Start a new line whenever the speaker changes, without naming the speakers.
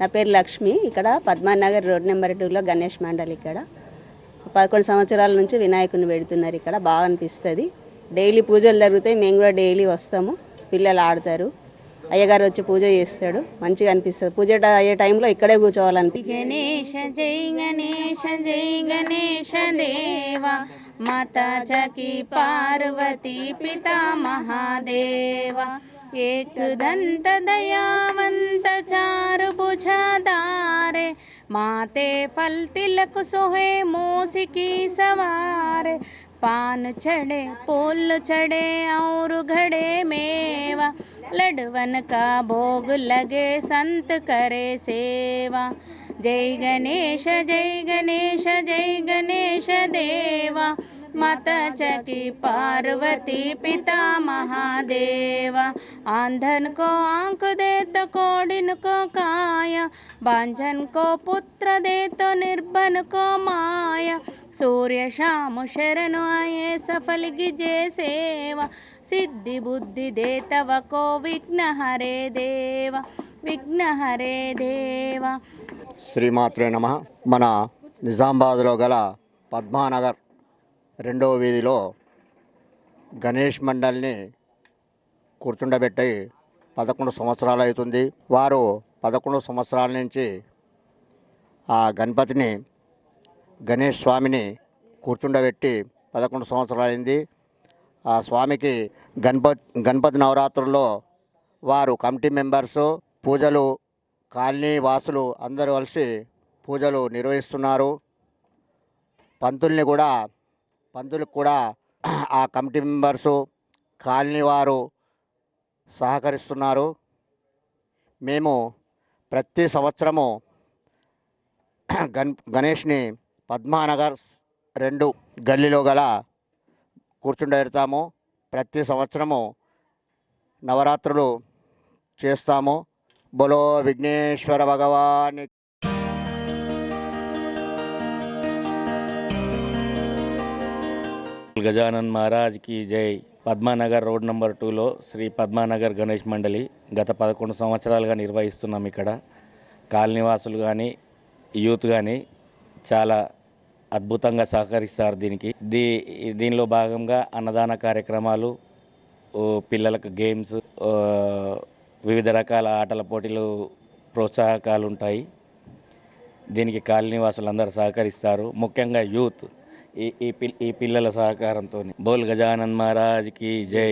నా పేరు లక్ష్మి. ఇక్కడ పద్మానగర్ రోడ్ నెంబర్ టూలో గణేష్ మండల్ ఇక్కడ. పదకొండు సంవత్సరాల నుంచి వినాయకుని పెడుతున్నారు ఇక్కడ. బాగా అనిపిస్తుంది. డైలీ పూజలు జరుగుతాయి. మేము కూడా డైలీ వస్తాము. పిల్లలు ఆడతారు. అయ్యగారు వచ్చి పూజ చేస్తాడు. మంచిగా అనిపిస్తుంది. పూజ అయ్యే టైంలో ఇక్కడే కూర్చోవాలనిపి
గణేష జై గణేష జై గణేష దేవా. మత చకి పార్వతి పితా మహాదేవ. ఏక్ దంత దయావంత చా भुजादारे माते फल तिलक सोहे मोसिकी सवारे। पान चढ़े, पुल चढ़े, और घड़े मेवा। लडवन का भोग लगे, संत करे सेवा। जय गणेश जय गणेश जय गणेश देवा। माता चकी पार्वती पिता महादेवा आंधन को आंख दे तो कोडिन को काया बांझन को पुत्र दे तो निर्बन को माया सूर्य शाम शरण आए सफल गिजे सेवा सिद्धि बुद्धि दे तव को विघ्न हरे देवा विघ्न हरे देवा
శ్రీమాత్రే నమ మన నిజామాబాద్లో గల పద్మానగర్ రెండవ వీధిలో గణేష్ మండల్ని కూర్చుండబెట్టి పదకొండు సంవత్సరాలు అవుతుంది. వారు పదకొండు సంవత్సరాల నుంచి ఆ గణపతిని గణేష్ స్వామిని కూర్చుండబెట్టి పదకొండు సంవత్సరాలైంది. ఆ స్వామికి గణపతి గణపతి నవరాత్రుల్లో వారు కమిటీ మెంబర్స్ పూజలు కాలనీ వాసులు అందరూ కలిసి పూజలు నిర్వహిస్తున్నారు. పంతుల్ని కూడా పంతులకు కూడా ఆ కమిటీ మెంబర్సు కాలనీ వారు సహకరిస్తున్నారు. మేము ప్రతి సంవత్సరము గన్ గణేష్ని పద్మానగర్ రెండు గల్లీలో గల కూర్చుండెడతాము ప్రతి సంవత్సరము నవరాత్రులు చేస్తాము. బోలో విఘ్నేశ్వర భగవాన్
గజానన్ మహారాజ్కి జై. పద్మానగర్ రోడ్ నెంబర్ టూలో శ్రీ పద్మానగర్ గణేష్ మండలి గత పదకొండు సంవత్సరాలుగా నిర్వహిస్తున్నాం ఇక్కడ. కాలనీవాసులు కానీ యూత్ కానీ చాలా అద్భుతంగా సహకరిస్తారు దీనికి. దీ దీనిలో భాగంగా అన్నదాన కార్యక్రమాలు పిల్లలకు గేమ్స్ వివిధ రకాల ఆటల పోటీలు ప్రోత్సాహకాలు ఉంటాయి. దీనికి కాలనీ వాసులందరూ సహకరిస్తారు. ముఖ్యంగా యూత్. ఈ ఈ పిల్ ఈ పిల్లల సహకారంతో బోల్ గజానన్ మహారాజ్కి జై.